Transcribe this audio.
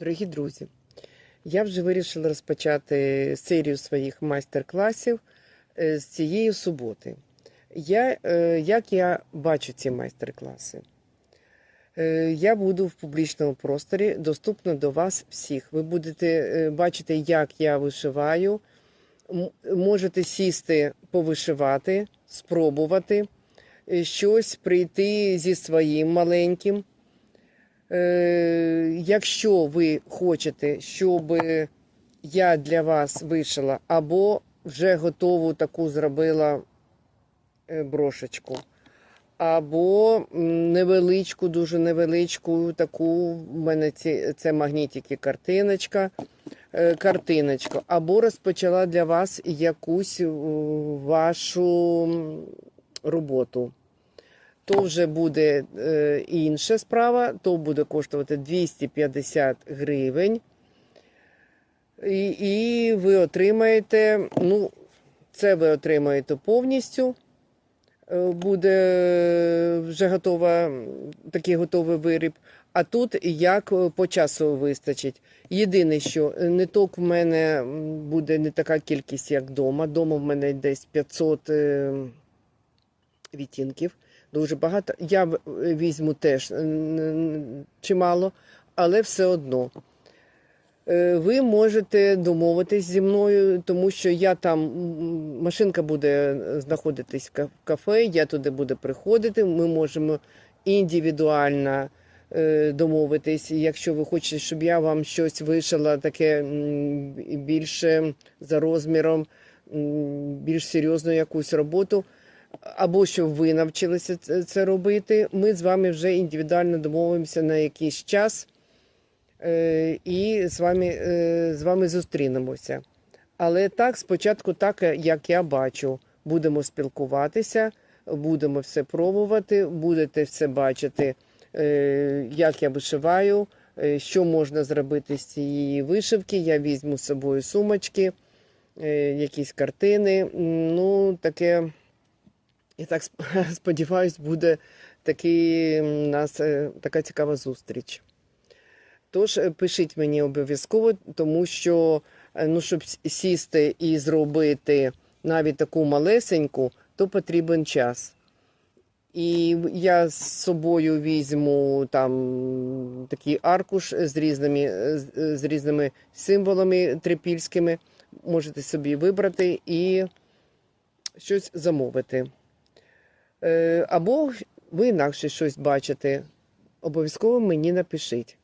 Дорогі друзі, я вже вирішила розпочати серію своїх майстер-класів е, з цієї суботи. Я, е, як я бачу ці майстер-класи? Е, Я буду в публічному просторі, доступно до вас всіх. Ви будете бачити, як я вишиваю. Можете сісти, повишивати, спробувати щось прийти зі своїм маленьким. Якщо ви хочете, щоб я для вас вишила, або вже готову таку зробила е, брошечку, або невеличку, дуже невеличку, таку в мене ці, це магнітики картиночка, е, картиночку, або розпочала для вас якусь е, вашу роботу то вже буде е, інша справа, то буде коштувати 250 гривень. І, і ви отримаєте, ну, це ви отримаєте повністю. Е, Буде вже готова, такий готовий виріб. А тут як по часу вистачить. Єдине, що е, ниток в мене буде не така кількість, як вдома. Дома в мене десь 500 е, відтінків дуже багато. Я візьму теж чимало, але все одно. Е, Ви можете домовитись зі мною, тому що я там машинка буде знаходитись в кафе, я туди буду приходити. Ми можемо індивідуально е, домовитись. Якщо ви хочете, щоб я вам щось вишила, таке більше за розміром, більш серйозну якусь роботу або щоб ви навчилися це, робити. Ми з вами вже індивідуально домовимося на якийсь час е, і з вами, е, з вами зустрінемося. Але так, спочатку, так як я бачу, будемо спілкуватися, будемо все пробувати, будете все бачити, е, як я вишиваю, що можна зробити з цієї вишивки. Я візьму з собою сумочки, якісь картини. Ну, таке. Я так сподіваюсь, буде такий нас е, така цікава зустріч. Тож е, пишіть мені обов'язково, тому що е, ну, щоб сісти і зробити навіть таку малесеньку, то потрібен час. І я з собою візьму там такий аркуш з різними, з різними символами трипільськими. Можете собі вибрати і щось замовити. Е, Або ви інакше щось бачите, обов'язково мені напишіть.